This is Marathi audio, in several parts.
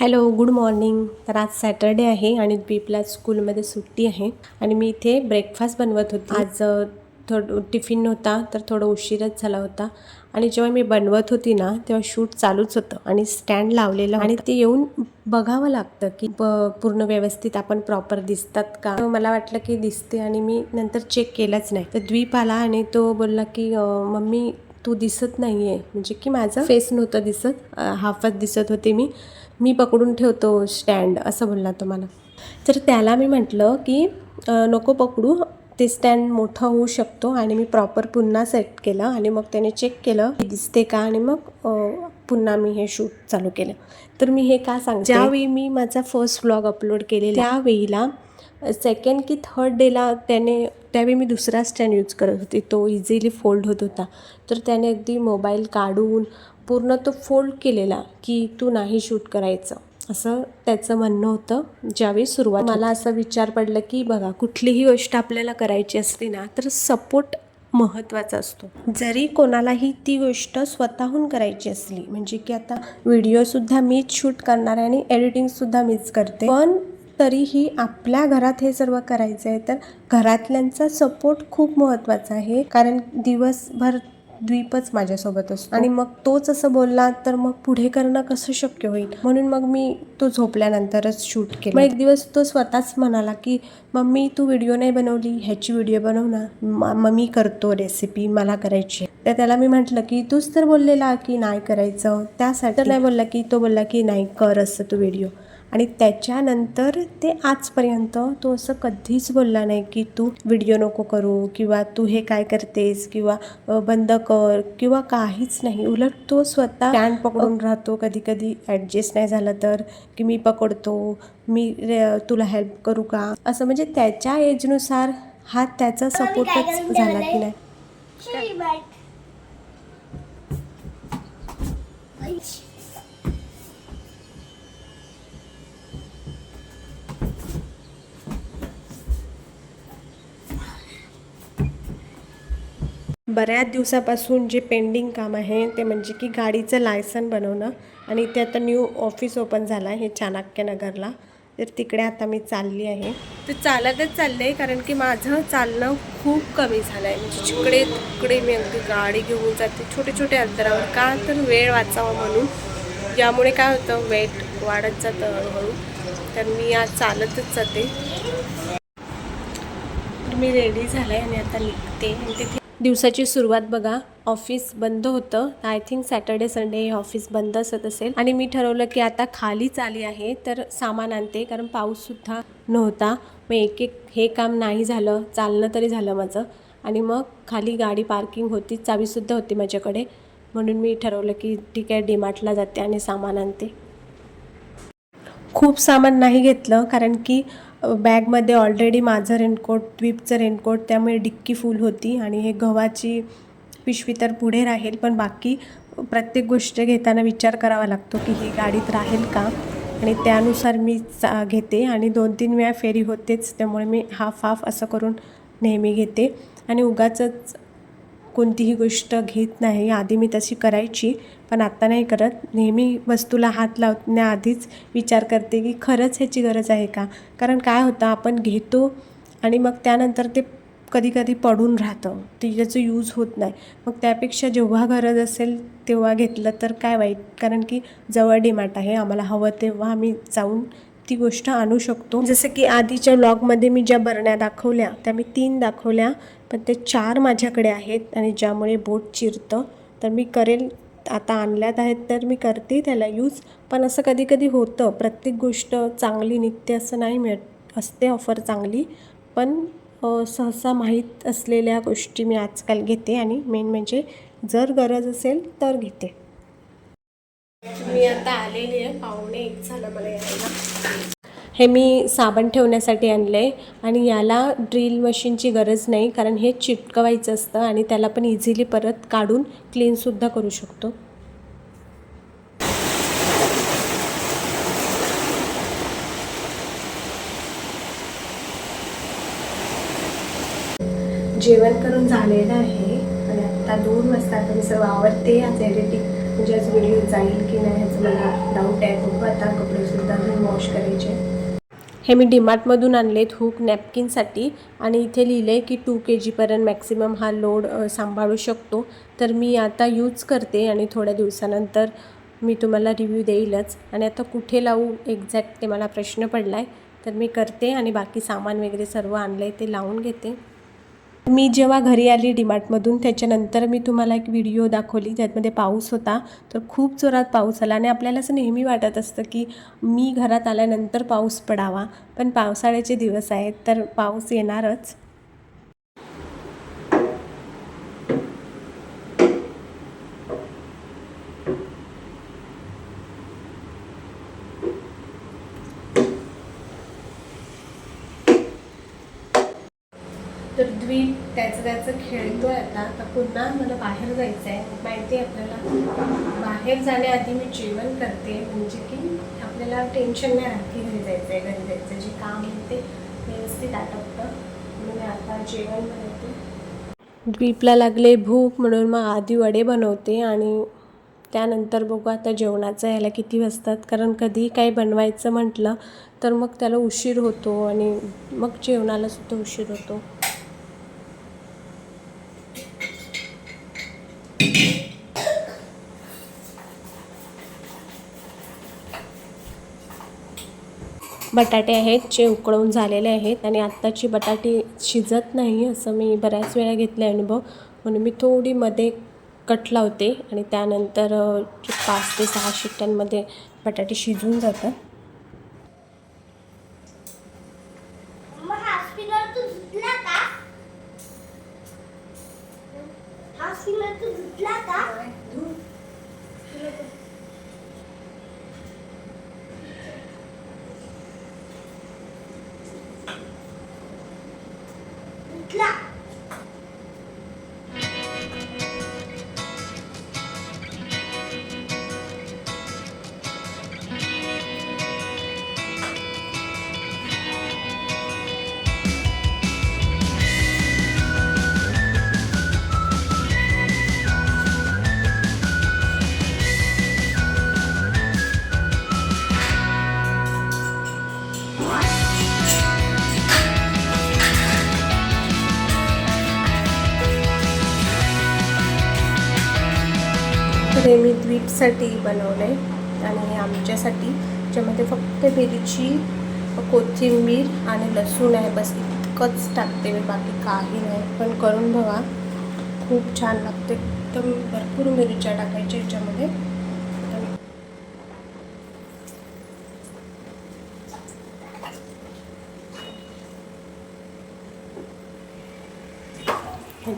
Hello good morning. तर आज सॅटर्डे आहे आणि द्वीपला स्कूलमध्ये सुट्टी आहे. आणि मी इथे ब्रेकफास्ट बनवत होती. आज थोड थोडं टिफिन नव्हता तर थोडं उशीरच झाला होता. आणि जेव्हा मी बनवत होती ना तेव्हा शूट चालूच होतं. आणि स्टँड लावलेलं आणि ते येऊन बघावं लागतं की प- पूर्ण व्यवस्थित आपण प्रॉपर दिसतात का? मला वाटलं की दिसते आणि मी नंतर चेक केलंच नाही. तर द्वीप आला आणि तो बोलला की मम्मी तू दिसत नाही आहे म्हणजे की माझं फेस नव्हतं दिसत. हाफच दिसत होते मी. मी पकडून ठेवतो स्टँड असं बोलला तो मला तर त्याला मी म्हटलं की नको पकडू ते स्टँड मोठं होऊ शकतो आणि मी प्रॉपर पुन्हा सेट केलं आणि मग त्याने चेक केलं की दिसते का? आणि मग पुन्हा मी हे शूट चालू केलं. तर मी हे का सांगते? ज्यावेळी मी माझा फर्स्ट व्लॉग अपलोड केलेला त्यावेळीला सेकंड की थर्ड डेला त्याने त्यावेळी मी दुसरा स्टँड यूज करत होते. तो इझिली फोल्ड होत होता. तर त्याने अगदी मोबाईल काढून पूर्ण तो फोल्ड केलेला की तू नाही शूट करायचं. असं त्याचं म्हणणं होतं ज्यावेळी सुरुवात मला असं विचार पडलं की बघा कुठलीही गोष्ट आपल्याला करायची असली ना तर सपोर्ट महत्त्वाचा असतो. जरी कोणालाही ती गोष्ट स्वतःहून करायची असली म्हणजे की आता व्हिडिओसुद्धा मीच शूट करणार आहे आणि एडिटिंगसुद्धा मीच करते पण तरीही आपल्या घरात हे सर्व करायचं आहे तर घरातल्यांचा सपोर्ट खूप महत्त्वाचा आहे. कारण दिवसभर द्वीपच माझ्यासोबत असतो. आणि मग तोच असं बोलला तर मग पुढे करणं कसं शक्य होईल? म्हणून मग मी तो झोपल्यानंतरच शूट केलं. मग एक दिवस तो स्वतःच म्हणाला की मम्मी तू व्हिडिओ नाही बनवली ह्याची व्हिडिओ बनव ना. म- मग मी करतो रेसिपी मला करायची. तर त्याला मी म्हटलं की तूच तर बोललेला की नाही करायचं? त्यासाठी नाही बोलला की तो बोलला की नाही कर असं तू व्हिडिओ. आणि त्याच्यानंतर ते आजपर्यंत तो असं कधीच बोलला नाही की तू व्हिडिओ नको करू किंवा तू हे काय करतेस किंवा बंद कर किंवा काहीच नाही. उलट तो स्वतः स्टँड पकडून राहतो. कधी कधी ॲडजस्ट नाही झालं तर की मी पकडतो मी तुला हेल्प करू का? असं म्हणजे त्याच्या एजनुसार हा त्याचा सपोर्टच झाला की नाही. Chili बऱ्याच दिवसापासून जे पेंडिंग काम आहे ते म्हणजे की गाडीचं लायसन बनवणं आणि ते आता न्यू ऑफिस ओपन झालं आहे हे चाणक्यनगरला. तर तिकडे आता मी चालली आहे. तर चालतच चालले कारण की माझं चालणं खूप कमी झालं आहे म्हणजे जिकडे तिकडे मी अगदी गाडी घेऊन जाते छोटे छोटे अंतरावर का तर वेळ वाचावा म्हणून. यामुळे काय होतं वेट वाढत जातं हळूहळू. तर मी आज चालतच जाते. तर मी रेडी झालं आहे आणि आता निघते. आणि तिथे दिवसाची सुरुवात बघा. ऑफिस बंद होतं. आय थिंक सॅटर्डे संडे हे ऑफिस बंद असत असेल. आणि मी ठरवलं की आता खालीच आली आहे तर सामान आणते. कारण पाऊससुद्धा नव्हता. मग एक एक हे काम नाही झालं. चालणं तरी झालं माझं. आणि मग खाली गाडी पार्किंग होती. चावीसुद्धा होती माझ्याकडे. म्हणून मी ठरवलं की ठीक आहे डीमार्टला जाते आणि सामान आणते. खूप सामान नाही घेतलं. कारण की बॅगमध्ये ऑलरेडी माझं रेनकोट द्वीपचं रेनकोट त्यामुळे डिक्की फुल होती आणि हे गव्हाची पिशवी तर पुढे राहील पण बाकी प्रत्येक गोष्ट घेताना विचार करावा लागतो की ही गाडीत राहील का? आणि त्यानुसार मी चा घेते आणि दोन तीन वेळा फेरी होतेच त्यामुळे मी हाफ हाफ असं करून नेहमी घेते. आणि उगाचच कोणतीही गोष्ट घेत नाही. आधी मी तशी करायची पण आत्ता नाही करत. नेहमी वस्तूला हात लावण्याआधीच विचार करते की खरंच ह्याची गरज आहे का? कारण काय होतं आपण घेतो आणि मग त्यानंतर ते कधी कधी पडून राहतं. ते त्याचं यूज होत नाही. मग त्यापेक्षा जेव्हा गरज असेल तेव्हा घेतलं तर काय वाईट? कारण की जवळ डिमार्ट आहे. आम्हाला हवं तेव्हा आम्ही जाऊन ती गोष्ट आणू शकतो. जसं की आधीच्या ब्लॉगमध्ये मी ज्या बरण्या दाखवल्या त्या मी तीन दाखवल्या पण ते चार माझ्याकडे आहेत आणि ज्यामुळे बोट चिरतं. तर मी करेल आता आणल्यात आहेत तर मी करते त्याला यूज पण असं कधी कधी होतं प्रत्येक गोष्ट चांगली निघते असं नाही मिळत असते ऑफर चांगली. पण सहसा माहीत असलेल्या गोष्टी मी आजकाल घेते आणि मेन म्हणजे जर गरज असेल तर घेते. मी आता आलेली आहे पाहुणे एक झालं मला यायला. हे मी साबण ठेवण्यासाठी आणलं आहे आणि याला ड्रिल मशीनची गरज नाही कारण हे चिटकवायचं असतं आणि त्याला पण इझिली परत काढून क्लीनसुद्धा करू शकतो. जेवण करून झालेलं आहे आणि आत्ता दोन वाजता तुमचं मी सर्व आवडते आज एडिटिंग म्हणजे आज व्हिडिओ जाईल की नाही ह्याचं मला डाऊट आहे. खूप आता कपडेसुद्धा मी वॉश करायचे. हे मी डीमार्टमधून आणलेत हुक नॅपकिनसाठी आणि इथे लिहिलं आहे की टू के जीपर्यंत मॅक्सिमम हा लोड सांभाळू शकतो. तर मी आता यूज करते आणि थोड्या दिवसानंतर मी तुम्हाला रिव्ह्यू देईलच. आणि आता कुठे लावू एक्झॅक्ट ते मला प्रश्न पडला आहे तर मी करते आणि बाकी सामान वगैरे सर्व आणलं आहे ते लावून घेते. मी जेव्हा घरी आली डिमार्टमधून त्याच्यानंतर मी तुम्हाला एक व्हिडिओ दाखवली ज्यामध्ये पाऊस होता. तर खूप जोरात पाऊस आला आणि आपल्याला असं नेहमी वाटत असतं की मी घरात आल्यानंतर पाऊस पडावा. पण पावसाळ्याचे दिवस आहेत तर पाऊस येणारच. तर द्वीप त्याचं त्याचं खेळतोय आता. आता पुन्हा मला बाहेर जायचं आहे माहिती आहे आपल्याला? बाहेर जाण्याआधी मी जेवण करते. म्हणजे की आपल्याला टेन्शन नाही राहत की घरी जायचं आहे घरी जायचं आहे जे काम आहे ते व्यवस्थित आटपतं. म्हणून मी आता जेवण बनवते. द्वीपला लागले भूक म्हणून मग आधी वडे बनवते आणि त्यानंतर बघू आता जेवणाचं यायला किती वाजतात. कारण कधी काही बनवायचं म्हटलं तर मग त्याला उशीर होतो आणि मग जेवणालासुद्धा उशीर होतो. बटाटे आहेत जे उकळून झालेले आहेत आणि आत्ताची बटाटे शिजत नाही असं मी बऱ्याच वेळा घेतला अनुभव. म्हणून मी थोडी मध्ये कट लावते आणि त्यानंतर पाच ते सहा शिट्ट्यांमध्ये बटाटे शिजून जातात. 了 द्वीपसाठी बनवलं आहे आणि आमच्यासाठी ज्यामध्ये फक्त मिरची कोथिंबीर आणि लसूण आहे. बस इतकंच टाकते मी बाकी काही नाही. पण करून बघा. खूप छान लागते. एकदम भरपूर मिरच्या टाकायच्या याच्यामध्ये.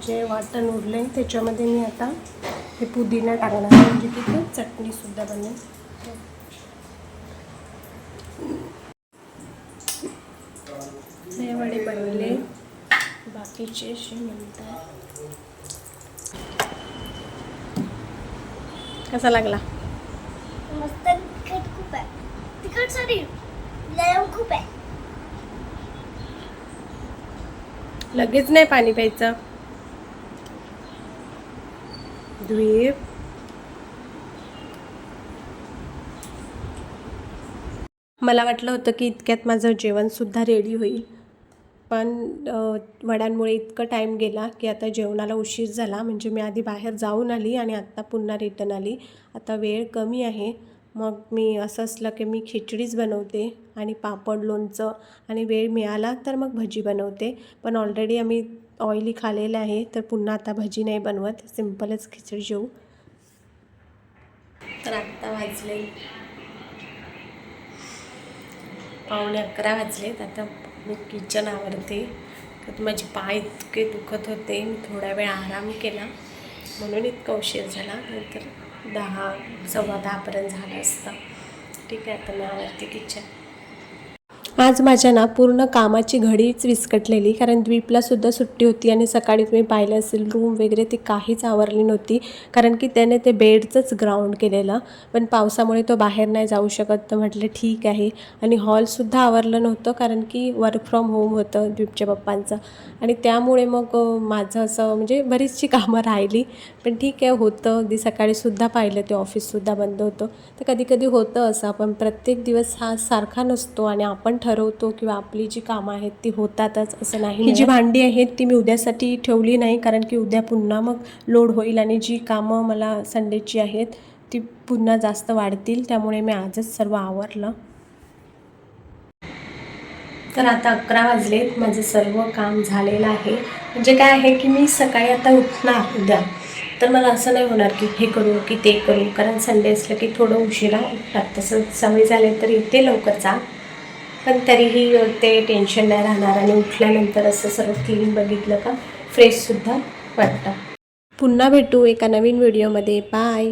जे वाटण उरले त्याच्यामध्ये मी आता हे पुदिना टाकणार म्हणजे की ते चटणीसुद्धा बनेल हे वडे बनवले. बाकीचे असे म्हणतात. कसा लागला? मस्त तिखट खूप आहे. तिखट सॉरी नरम खूप आहे. लगेच नाही पाणी प्यायचं? द्वीप मला वाटलं होतं की इतक्यात माझं जेवणसुद्धा रेडी होईल. पण वड्यांमुळे इतकं टाईम गेला की आता जेवणाला उशीर झाला. म्हणजे मी आधी बाहेर जाऊन आली आणि आत्ता पुन्हा रिटर्न आली. आता वेळ कमी आहे. मग मी असं असलं की मी खिचडीच बनवते आणि पापड लोणचं आणि वेळ मिळाला तर मग भजी बनवते. पण ऑलरेडी आम्ही ऑइली खालेलं आहे तर पुन्हा आता भजी नाही बनवत. सिम्पलच खिचडी जेऊ. तर आत्ता वाजले पावणे अकरा वाजलेत आता मी किचन आवरते. तर माझे पाय इतके दुखत होते. मी थोडा वेळ आराम केला. म्हणून इतका उशीर झाला. नंतर दहा सव्वा दहापर्यंत झालं असतं. ठीक आहे आता मी आवरते किचन आज माझ्या ना पूर्ण कामाची घडीच विस्कटलेली कारण द्वीपलासुद्धा सुट्टी होती आणि सकाळी तुम्ही पाहिलं असेल रूम वगैरे ती काहीच आवरली नव्हती कारण की त्याने ते बेडचंच ग्राउंड केलेलं. पण पावसामुळे तो बाहेर नाही जाऊ शकत तर म्हटलं ठीक आहे. आणि हॉलसुद्धा आवरलं नव्हतं कारण की वर्क फ्रॉम होम होतं द्वीपच्या पप्पांचं. आणि त्यामुळे मग माझं असं म्हणजे बरीचशी कामं राहिली. पण ठीक आहे होतं. अगदी सकाळीसुद्धा पाहिलं ते ऑफिससुद्धा बंद होतं. तर कधी कधी होतं असं आपण प्रत्येक दिवस हा सारखा नसतो आणि आपण ठरवतो किंवा आपली जी कामं आहेत ती होतातच असं नाही ही जी भांडी आहेत ती मी उद्यासाठी ठेवली नाही कारण की उद्या पुन्हा मग लोड होईल आणि जी कामं मला संडेची आहेत ती पुन्हा जास्त वाढतील त्यामुळे मी आजच सर्व आवरलं. तर आता अकरा वाजलेत माझं सर्व काम झालेलं आहे. म्हणजे काय आहे की मी सकाळी आता उठणार उद्या. तर मला असं नाही होणार की हे करू की ते करू कारण संडे असलं की थोडं उशिरा उठतात. तसं सवय झाले तर येते लवकर जा. पण तरीही ते टेन्शन नाही राहणार आणि उठल्यानंतर असं सर्व क्लीन बघितलं का फ्रेशसुद्धा वाटतं. पुन्हा भेटू एका नवीन व्हिडिओमध्ये बाय